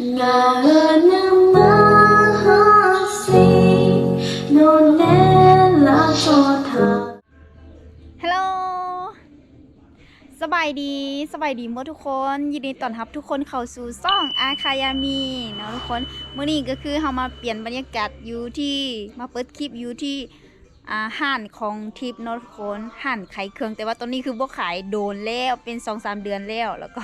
ฮัลโหลสบายดีสบายดีหมดทุกคน ยินดีต้อนรับทุกคนเข้าสู่ซ่องอาคายามีเนาะทุกคนเมื้อนี้ก็คือเฮามาเปลี่ยนบรรยากาศอยู่ที่มาเปิดคลิปอยู่ที่ ห้านของทิปนาะทุกคนห้านไขายเครื่อง แต่ว่าตอนนี้คือบ่ขายโดนแล้วเป็น2-3เดือนแล้วแล้วก็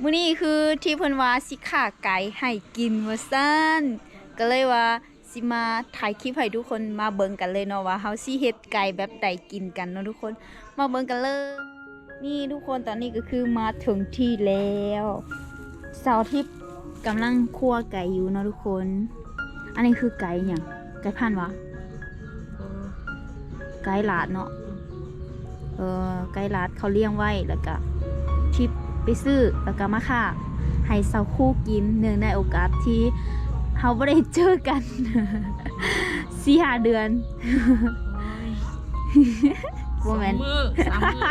มื้อนี้คือที่เพิ่นว่าสิขาไก่ให้กินว่าซั่นก็เลยว่าสิมาถ่ายคลิปให้ทุกคนมาเบิ่งกันเลยเนาะว่าเฮาสิเฮ็ดไก่แบบใดกินกันเนาะทุกคนมาเบิ่งกันเลยนี่ทุกคนตอนนี้ก็คือมาถึงที่แล้วเสาร์อาทิตย์กำลังคั่วไก่อยู่เนาะทุกคน อันนี้คือไก่อย่างไก่พันวะ ไก่หลาดเนาะเออไก่หลาดเขาเลี้ยงไว้แล้วก็ทิปไปซื้อแล้วก็มาค่าให้เสาคู่กินเนื่องในโอกาสที่เขาไม่ได้เจอกันสี่ห้าเดือนโมเมนมือสามมือ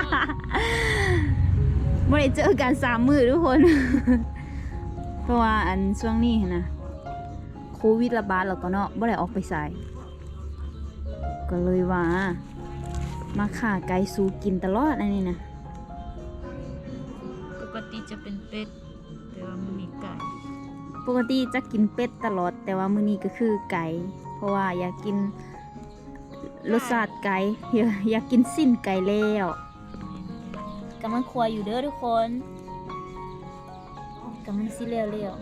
ไม่ได้เจอกันสามมือทุกคน เพราะว่าอันช่วงนี้นะโควิดระบาดแล้วก็เนาะไม่ได้ออกไปใส่ ก็เลยว่า มาข่าไก่สูกินตลอดอันนี้นะปกติจะเป็นเป็ด แต่ว่ามันมีไก่ ปกติจะกินเป็ดตลอด แต่ว่ามื้อนี้ก็คือไก่ เพราะว่าอยากกินรสชาติไก่อยากอยากกินสิ้นไก่แล้วกำลังครัวอยู่เด้อทุกคนกำลังสิเร็วเร็ว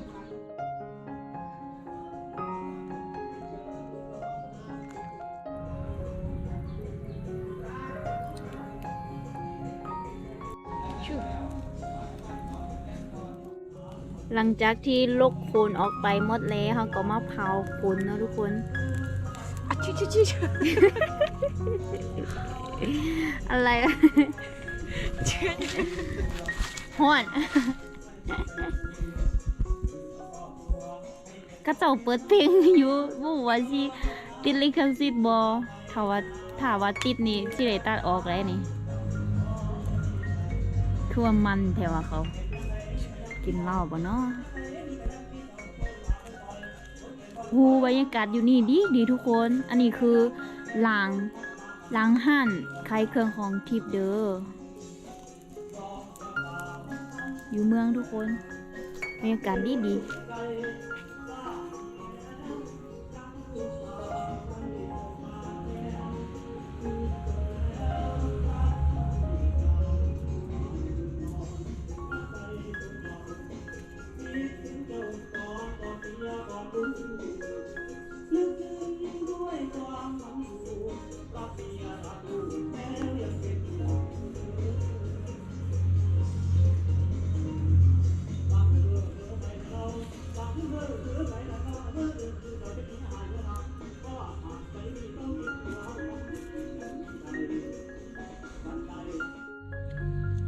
หลังจากที่ลกโคลนออกไปหมดแล้วเขาก็มาเผาโคลนเนาะทุกคนอะชิชิชิชิอะไรอะฮ้อนก็เจ้าเปิดเพลงอยู่บ่ว่าสิติดลิขสิทธิ์บ่ถ้าว่าถ้าว่าติดนี่สิได้ตัดออกแล้วนี่คือว่ามันแถวว่าเขา กินเหล้าบ่เนาะหูบรรยากาศอยู่นี่ดีดีทุกคน อันนี้คือลางลางหั่นขายเครื่องของทิพย์เด้อ อยู่เมืองทุกคนบรรยากาศดีดี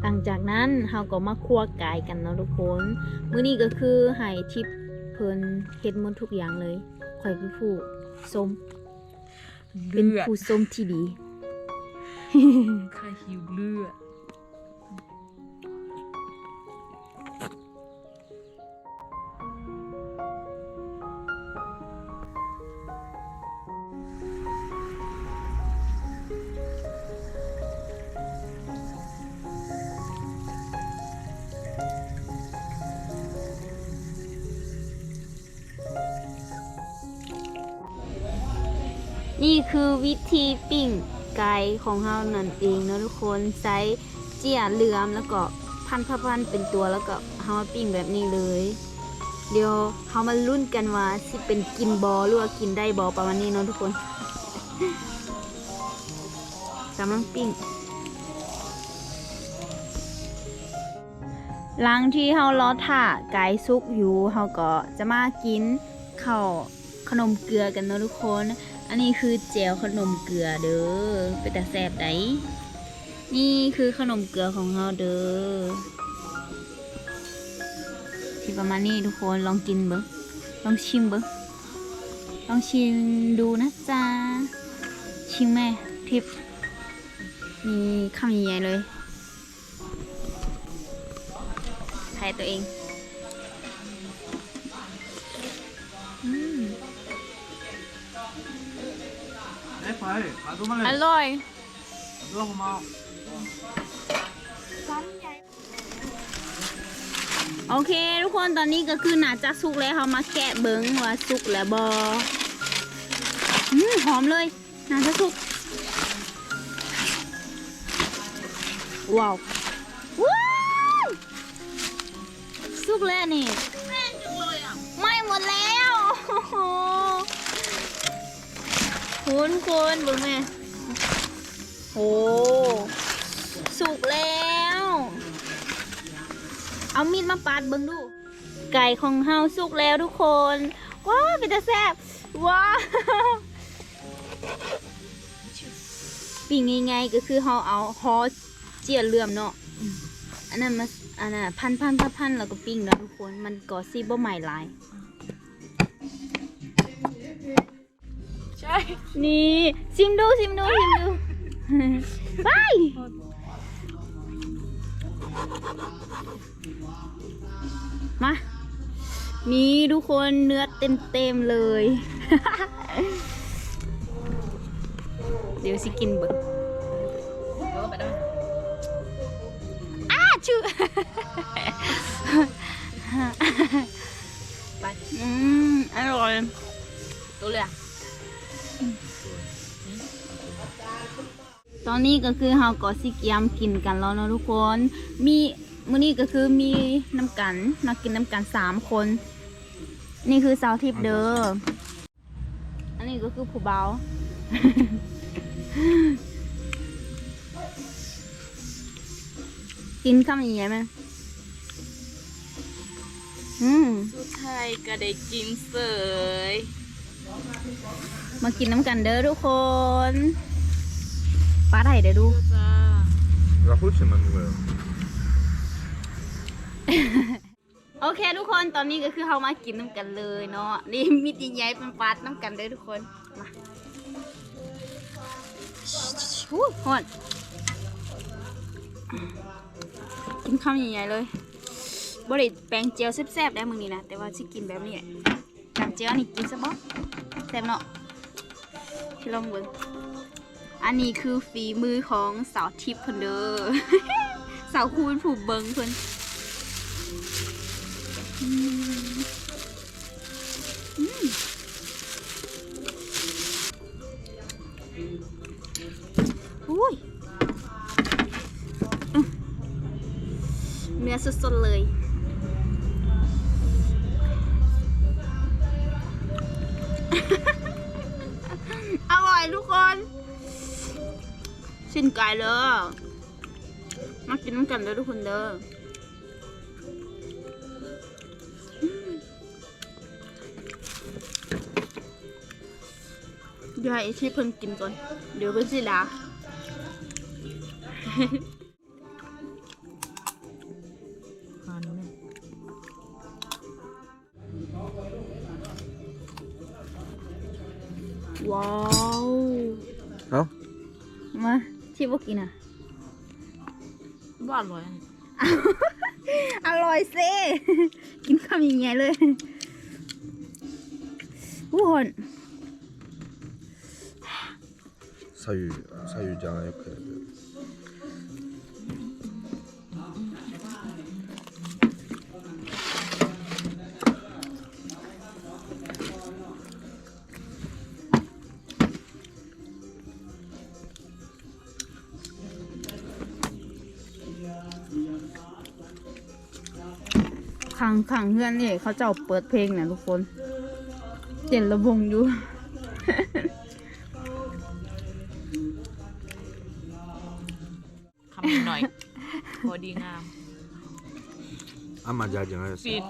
หลังจากนั้นเราก็มาคั่วไก่กันเนาะทุกคนมื้อนี้ก็คือให้ทิพย์เพิ่นเฮ็ดหมดทุกอย่างเลยข่อยคือผู้ส้มเป็นเลือดผู้ส้มที่ดี ข้าหิวเลือด นี่คือวิธีปิ้งไก่ของเรานั่นเองเนาะทุกคนใช้เจียเหลือมแล้วก็พันพะพันเป็นตัวแล้วก็เอามาปิ้งแบบนี้เลย เดี๋ยวเขามาลุ้นกันว่าสิเป็นกินบอหรือว่ากินได้บอประมาณนี้เนาะทุกคนกำลังปิ้งหลังที่เฮารอถ่าไก่ซุกอยู่เฮาก็จะมากินข้าวขนมเกลือกันเนาะทุกคน อันนี้คือเจลขนมเกลือเด้อเป็นแต่แสบไดนี่คือขนมเกลือของเราเด้อที่ประมาณนี้ทุกคนลองกินเบิ้งลองชิมเบิ้งลองชิมดูนะจ๊ะชิมแม่ทิปมีคำใหญ่ๆเลยถ่ายตัวเอง Nej, Frej. Har du mig อ lidt? ร่อย Du har for meget. โอเค ทุกคนตอนนี้ก็คือน่าจะสุกแล้วเขามาแกะเบิ้งว่าสุกแล้วบออืมหอมเลยน่าจะสุก ว้าวว้าวสุกแล้วนี่ ไม่หมดแล้วโอ้โห คุณคุณบิ้งแม่โอ้สุกแล้ว เอามีดมาปาดเบิ่งดู ไก่ของเฮาสุกแล้วทุกคน ว้าวเป็นตาแซ่บว้าวปิ้งง่ายๆก็คือเฮาเอาฮอเจียเลื่อมเนาะอันนั้นมาอันนั้นพันพันพันพันแล้วก็ปิ้งแล้วทุกคน มันก็ซีบ่ใหม่หลาย นี่ชิมดูชิมดูชิมดูไปมานี่ทุกคนเนื้อเต็มเต็มๆเลย เดี๋ยวสิกินเบิกเออไปได้อ้าชื่อไปอืมอร่อยตัวเลยอะ อนนี้ก็คือเฮาก็สิเกียมกินกันแล้วเนาะทุกคน มีมื้อนี้ก็คือมีน้ำกันมากินน้ำกันสามคน นี่คือสาวทิพย์เด้ออันนี้ก็คือผู้เบากินคำใหญ่ๆไหมอืมสุดท้ายก็ได้กินเสยมากินน้ำกันเด้อทุกคน ปลาไทยเดี๋ยวดู จ้า Jag får se man nu. โอเคทุกคนตอนนี้ก็คือเรามากินน้ำกันเลยเนาะนี่มีตีใหญ่เป็นปาดน้ำกันเด้อทุกคนมาอู้หอนกินคำใหญ่ๆเลยบริแปลงเจียวแซ่บๆได้มึงนี่นะแต่ว่าสิกินแบบนี้แหละน้ำเจียวนี่กินซะบ่แซ่บเนาะที่ลองเบิ่ง อันนี้คือฝีมือของสาวทิพย์เพิ่นเด้อสาวคูณผูกเบิงเพิ่นอุ้ยเนื้อสดๆเลย สิ้นไก่เลยมากินน้ำกันเด้อทุกคนเด้ออืมเดี๋ยวให้ที่เพิ่นกินก่อน เดี๋ยวเพิ่นสิด่าหันเนี่ยว้าว Ja. มาที่พ วกกินอ่ะ บ้าอร่อยอันนี้ อร่อยสิ กินคำยังไงเลยอู้หอน 사유, 사유장 옆에. ขังขังเพื่อนนี่เขาเจ้าเปิดเพลงเนี่ยทุกคนเจ็นระวงอยู่คำหน่อยพอดีงาม Ama jajan ayo. ปิด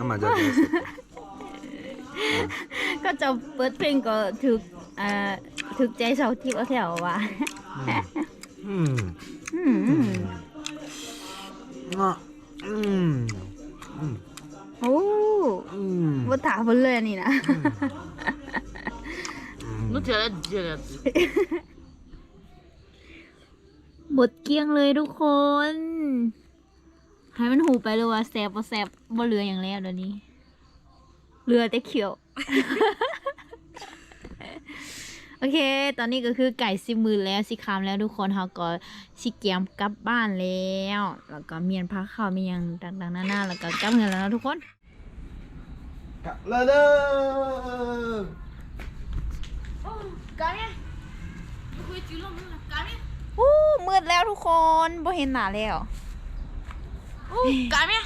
Ama jajan ayo. ก็เจ้าเปิดเพลงก็ถึกอ่าถึกใจสาวที่ว่าแถวว่ะ Hmm. อืม Hmm. 음. บถามเพิ่นเลยอันนี่นะนู้นเจอแล้วเจอแล้วบดเกลี้ยงเลยทุกคนให้มันหูไปเลยว่าแซบบ่แซบบ่เหลืออย่างแล้วเดี๋ยวนี้เหลือแต่เขียว โอเค ตอนนี้ก็คือไก่สิมือแล้วสิคำแล้วทุกคนเขาก็สิเกียมกลับบ้านแล้ว แล้วก็เมียนพักข้าวมีหยังต่างๆนานาแล้วก็กลับเงินแล้วนะทุกคน กลับแล้วเด้อกันเนี่ยคุยจื้อลมกันเนี่ยอู้มืดแล้วทุกคนบ่เห็นหน้าแล้วกันเนี่ย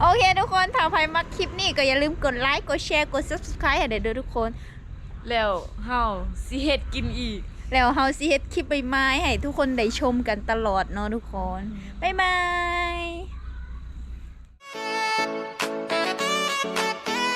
โอเคทุกคนถ้าใครมาคลิปนี้ก็อย่าลืมกดไลค์ กดแชร์ กด subscribe ให้เด้อเด้อทุกคน แล้วเฮาสิเฮ็ดกินอีก แล้วเฮาสิเฮ็ดคลิปใหม่ๆให้ทุกคนได้ชมกันตลอดเนาะทุกคน บ๊ายบาย